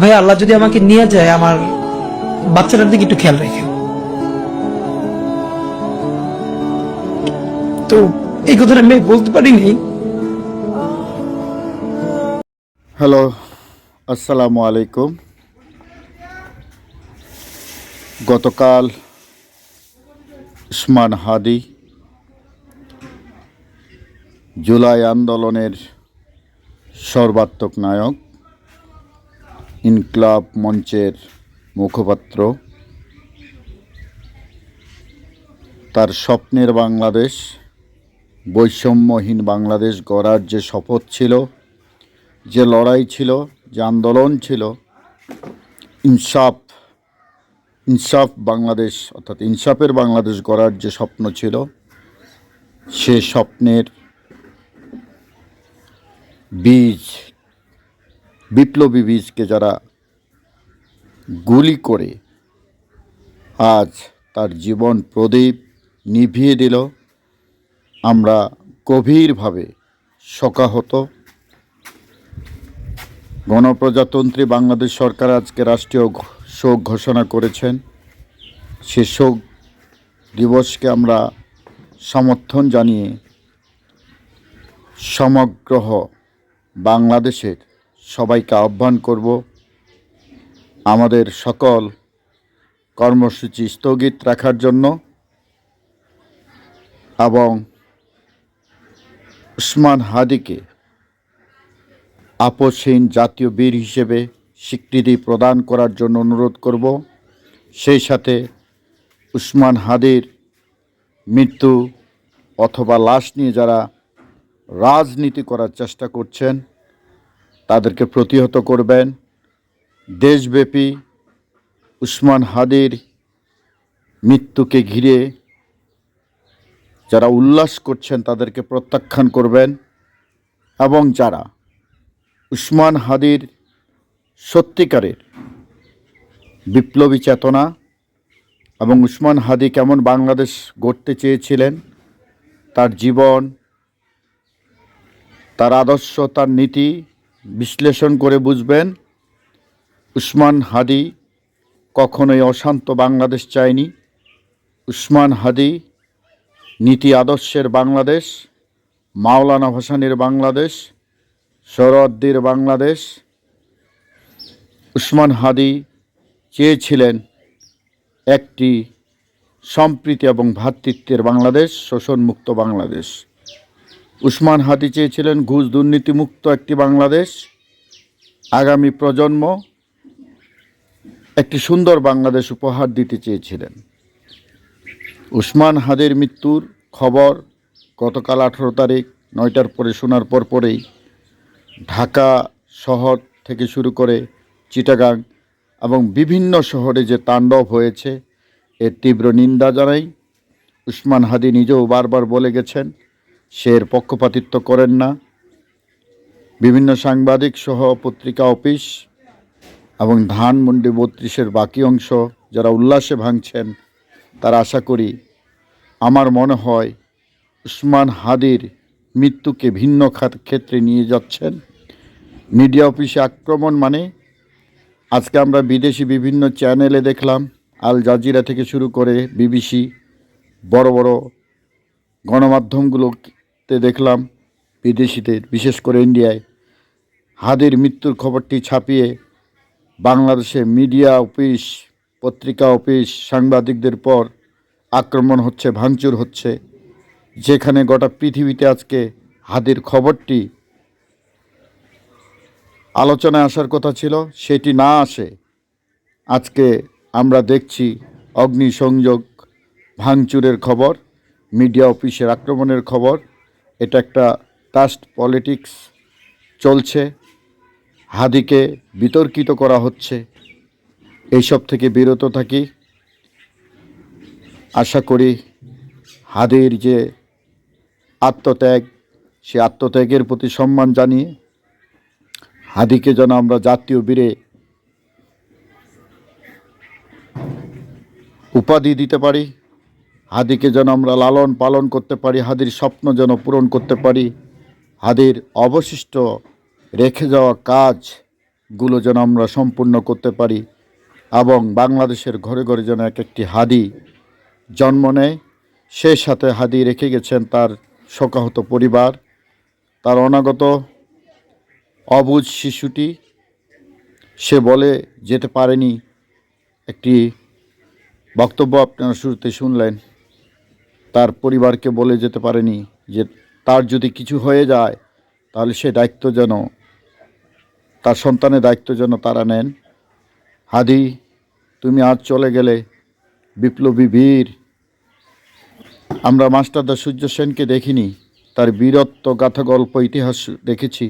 ভাই, আল্লাহ যদি আমাকে নিয়ে যায়, আমার বাচ্চাটার দিকে একটু খেয়াল রেখে তো এই কথাটা আমি বলতে পারিনি। হ্যালো, আসসালামু আলাইকুম। গতকাল উসমান হাদি জুলাই আন্দোলনের সর্বাত্মক নায়ক ইনকলাব মঞ্চের মুখপাত্র। তার স্বপ্নের বাংলাদেশ, বৈষম্যহীন বাংলাদেশ গড়ার যে শপথ ছিল, যে লড়াই ছিল, যে আন্দোলন ছিল, ইনসাফ ইনসাফ বাংলাদেশ, অর্থাৎ ইনসাফের বাংলাদেশ গড়ার যে স্বপ্ন ছিল, সে স্বপ্নের বীজ বিপ্লবী বীজকে যারা গুলি করে আজ তার জীবন প্রদীপ নিভিয়ে দিল, আমরা গভীরভাবে শোকাহত। গণপ্রজাতন্ত্রী বাংলাদেশ সরকার আজকে রাষ্ট্রীয় শোক ঘোষণা করেছেন। সে শোক দিবসকে আমরা সমর্থন জানিয়ে সমগ্র বাংলাদেশের সবাইকে আহ্বান করব। আমাদের সকল কর্মসূচি স্থগিত রাখার জন্য এবং উসমান হাদিকে আপসহীন জাতীয় বীর হিসেবে স্বীকৃতি প্রদান করার জন্য অনুরোধ করব। সেই সাথে উসমান হাদির মৃত্যু অথবা লাশ নিয়ে যারা রাজনীতি করার চেষ্টা করছেন তাদেরকে প্রতিহত করবেন। দেশব্যাপী উসমান হাদির মৃত্যুকে ঘিরে যারা উল্লাস করছেন, তাদেরকে প্রত্যাখ্যান করবেন এবং যারা উসমান হাদির সত্যিকারের বিপ্লবী চেতনা এবং উসমান হাদি কেমন বাংলাদেশ গড়তে চেয়েছিলেন, তার জীবন, তার আদর্শ, তার নীতি বিশ্লেষণ করে বুঝবেন, উসমান হাদি কখনোই অশান্ত বাংলাদেশ চায়নি। উসমান হাদি নীতি আদর্শের বাংলাদেশ, মাওলানা ভাসানির বাংলাদেশ শরদ্দির বাংলাদেশ। উসমান হাদি চেয়েছিলেন একটি সম্প্রীতি এবং ভ্রাতৃত্বের বাংলাদেশ, শোষণমুক্ত বাংলাদেশ। উসমান হাদি চেয়েছিলেন ঘুষ দুর্নীতিমুক্ত একটি বাংলাদেশ। আগামী প্রজন্ম একটি সুন্দর বাংলাদেশ উপহার দিতে চেয়েছিলেন। উসমান হাদির মৃত্যুর খবর গতকাল আঠেরো তারিখ নয়টার পরে শোনার পর পরেই ঢাকা শহর থেকে শুরু করে চিটাগাং এবং বিভিন্ন শহরে যে তাণ্ডব হয়েছে, এর তীব্র নিন্দা জানাই। উসমান হাদি নিজেও বারবার বলে গেছেন সে এর পক্ষপাতিত্ব করেন না। বিভিন্ন সাংবাদিক সহ পত্রিকা অফিস এবং ধানমন্ডি বত্রিশের বাকি অংশ যারা উল্লাসে ভাঙছেন, তারা আশা করি আমার মনে হয় উসমান হাদির মৃত্যুকে ভিন্ন ক্ষেত্রে নিয়ে যাচ্ছেন। মিডিয়া অফিসে আক্রমণ মানে আজকে আমরা বিদেশি বিভিন্ন চ্যানেলে দেখলাম, আল জাজিরা থেকে শুরু করে বিবিসি, বড় বড় গণমাধ্যমগুলোতে দেখলাম বিদেশিদের, বিশেষ করে ইন্ডিয়ায়। হাদির মৃত্যুর খবরটি ছাপিয়ে বাংলাদেশে মিডিয়া অফিস, পত্রিকা অফিস, সাংবাদিকদের পর আক্রমণ হচ্ছে, ভাঙচুর হচ্ছে, যেখানে গোটা পৃথিবীতে আজকে হাদির খবরটি আলোচনায় আসার কথা ছিল, সেটি না আসে। আজকে আমরা দেখছি অগ্নিসংযোগ, ভাঙচুরের খবর, মিডিয়া অফিসের আক্রমণের খবর এটা একটা কাস্ট পলিটিক্স চলছে, হাদিকে বিতর্কিত করা হচ্ছে। এইসব থেকে বিরত থাকি। আশা করি হাদির যে আত্মত্যাগ, সে আত্মত্যাগের প্রতি সম্মান জানিয়ে হাদিকে যেন আমরা জাতীয় বীরে উপাধি দিতে পারি। হাদিকে যেন আমরা লালন পালন করতে পারি, হাদির স্বপ্ন যেন পূরণ করতে পারি, হাদির অবশিষ্ট রেখে যাওয়া কাজগুলো যেন আমরা সম্পূর্ণ করতে পারি এবং বাংলাদেশের ঘরে ঘরে যেন এক একটি হাদি জন্ম নেয়। সেই সাথে হাদি রেখে গেছেন তার শোকাহত পরিবার, তার অনাগত অবুজ শিশুটি। সে বলে, যেতে পারেনি। একটি বক্তব্য আপনারা শুরুতে শুনলেন। তার পরিবারকে বলে যেতে পারেনি যে তার যদি কিছু হয়ে যায়, তাহলে সে দায়িত্ব যেন, তার সন্তানের দায়িত্ব যেন তারা নেন। হাদি, তুমি আজ চলে গেলে, বিপ্লবী বীর। আমরা মাস্টারদা সূর্য সেনকে দেখিনি, তার বীরত্ব গাথা গল্প ইতিহাস দেখেছি,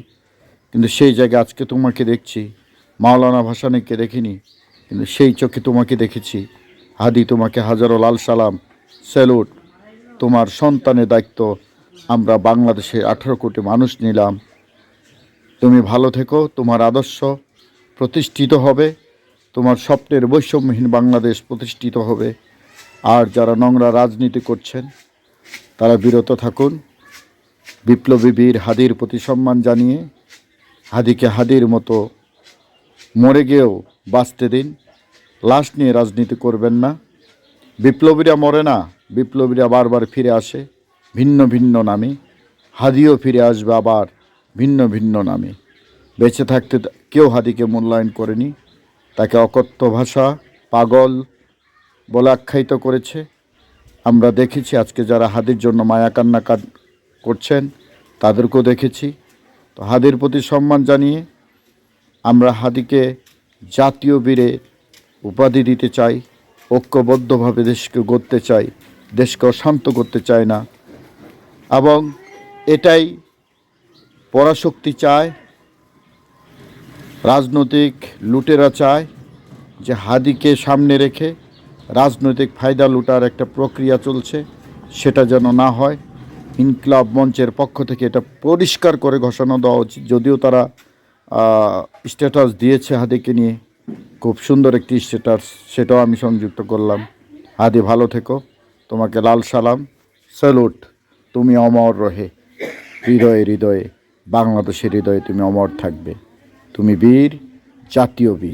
কিন্তু সেই জায়গায় আজকে তোমাকে দেখছি। মাওলানা ভাসানিকে দেখিনি, কিন্তু সেই চোখে তোমাকে দেখেছি। হাদি, তোমাকে হাজারো লাল সালাম, স্যালুট। তোমার সন্তানের দায়িত্ব আমরা বাংলাদেশের আঠারো কোটি মানুষ নিলাম। তুমি ভালো থেকো, তোমার আদর্শ প্রতিষ্ঠিত হবে, তোমার স্বপ্নের বৈষম্যহীন বাংলাদেশ প্রতিষ্ঠিত হবে। আর যারা নোংরা রাজনীতি করছেন, তারা বিরত থাকুন। বিপ্লবী বীর হাদির প্রতি সম্মান জানিয়ে হাদিকে হাদির মতো মরে গিয়েও বাঁচতে দিন। লাশ নিয়ে রাজনীতি করবেন না। বিপ্লবীরা মরে না। বিপ্লবীরা বারবার ফিরে আসে, ভিন্ন ভিন্ন নামে। হাদিও ফিরে আসবে আবার ভিন্ন ভিন্ন নামে। বেঁচে থাকতে কেউ হাদিকে মূল্যায়ন করেনি। তাকে অকথ্য ভাষা, পাগল বলে আখ্যায়িত করেছে। আমরা দেখেছি আজকে যারা হাদির জন্য মায়া কান্না কান- করছেন, তাদেরকেও দেখেছি। তো হাদির প্রতি সম্মান জানিয়ে আমরা হাদিকে জাতীয় বীরে উপাধি দিতে চাই, ঐক্যবদ্ধভাবে দেশকে গড়তে চাই। দেশকে অশান্ত করতে চায় না। এবং এটাই পরাশক্তি চায়, রাজনৈতিক লুটেরা চায় যে হাদিকে সামনে রেখে রাজনৈতিক ফায়দা লুটার একটা প্রক্রিয়া চলছে, সেটা যেন না হয়। ইনকলাব মঞ্চের পক্ষ থেকে এটা পরিষ্কার করে ঘোষণা দেওয়া উচিত। যদিও তারা স্ট্যাটাস দিয়েছে হাদিকে নিয়ে, খুব সুন্দর একটি স্ট্যাটাস সেটাও আমি সংযুক্ত করলাম। হাদি, ভালো থেকো। তোমাকে লাল সালাম। স্যালুট, তুমি অমর রহে। হৃদয়ে হৃদয়ে, বাংলাদেশের হৃদয়ে তুমি অমর থাকবে। তুমি বীর, জাতীয় বীর।